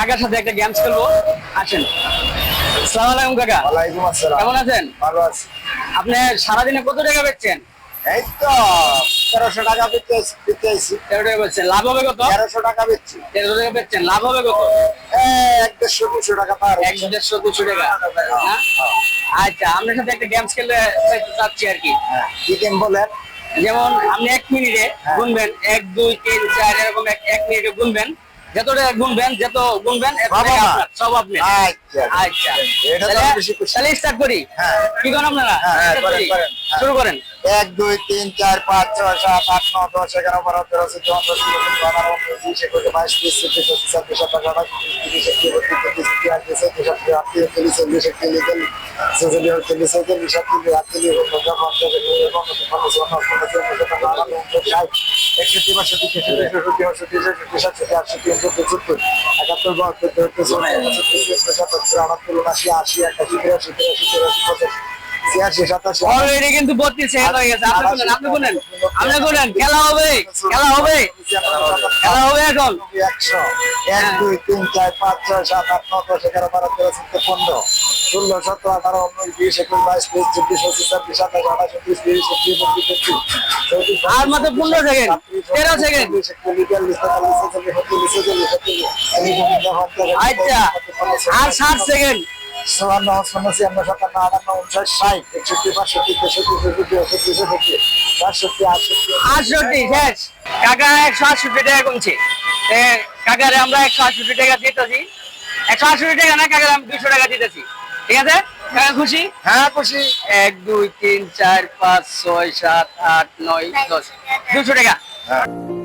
কাকার সাথে একটা গেমস খেলব। আসেন। আলাইকুম কাকা। ওয়ালাইকুম আসসালাম। কেমন আছেন? ভালো আছি। আপনি সারাদিনে কত টাকা বেচছেন? এই তো তেরোশো টাকা পেতে পেতে তেরো টাকা বেচছেন। লাভ হবে কত? তেরোশো টাকা বেচছি। টাকা বেচছেন। লাভ হবে কত? এক দেড়শো দুশো টাকা পার এক দেড়শো দুশো টাকা। হ্যাঁ? আচ্ছা আপনার সাথে একটা গেমস খেলতে চাচ্ছি আর কি। হ্যাঁ, কি গেম বলেন? যেমন আপনি এক মিনিটে গুনবেন। এক দুই তিন চার এরকম এক মিনিটে গুনবেন। যত টাকা গুনবেন যত গুনবেন সব আপনি আচ্ছা আচ্ছা তাহলে- স্টার্ট করি হ্যাঁ। কি করেন আপনারা হ্যাঁ, হ্যাঁ, হ্যাঁ। শুরু করেন এক দুই তিন চার পাঁচ ছয় সাত আট নয় দশ এগারো বারো তেরো চোদ্দ পনেরো ষোলো উনিশ একুশ বাইশ তেইশ চব্বিশ পঁচিশ ছাব্বিশ সাতাশ আঠাশ তিরিশ একত্রিশ বত্রিশ তেত্রিশ চৌত্রিশ পঁয়ত্রিশ চল্লিশ চল্লিশ একচল্লিশ ছেচল্লিশ আটচল্লিশ আটচল্লিশ উনপঞ্চাশ পঞ্চাশ একান্ন পঞ্চাশ পঞ্চাশ পঞ্চাশ পঞ্চাশ উনষাট ষাট একষট্টি বাষট্টি তেষট্টি চৌষট্টি পঁয়ষট্টি ছেষট্টি, সাতষট্টি, আটষট্টি, উনসত্তর, সত্তর, একাত্তর, বাহাত্তর, তেহাত্তর, চুয়াত্তর পঁচাত্তর আটাত্তর, উনআশি, আশি, একাশি তিরাশি তিরাশি, চৌরাশি, পঁচাশি অলরেডি কিন্তু বত্রিশ সেকেন্ড হয়ে গেছে আপনি গুনেন আপনি গুনেন আপনি গুনেন খেলা হবে খেলা হবে খেলা হবে এখন একশো এক দুই তিন চার পাঁচ ছয় সাত আট নয় দশ এগারো বারো তেরো চোদ্দ পনেরো ষোলো সতেরো আঠারো উনিশ বিশ একুশ বাইশ তেইশ চব্বিশ পঁচিশ ছাব্বিশ সাতাশ আঠাশ উনত্রিশ তিরিশ একত্রিশ বত্রিশ তেত্রিশ আর মাত্র 15 সেকেন্ড, 13 সেকেন্ড। আচ্ছা আর ষাট সেকেন্ড চুয়ান্ন পঞ্চান্ন ছিয়ান্ন সাতান্ন আটান্ন উনষাট ষাট একষট্টি পাঁচষট্টি তেষট্টি চৌষট্টি ছেষট্টি বাষট্টি আটষট্টি আটষট্টি শেষ। কাকা একশো আটষট্টি টাকা কমছে। কাকারে আমরা একশো আটষট্টি টাকা দিতেছি। একশো আটষট্টি টাকা না কাকারে আমি দুশো টাকা দিতেছি। ঠিক আছে? কাকা খুশি? হ্যাঁ খুশি। এক দুই তিন চার পাঁচ ছয় সাত আট নয় দশ। দুশো টাকা। হ্যাঁ।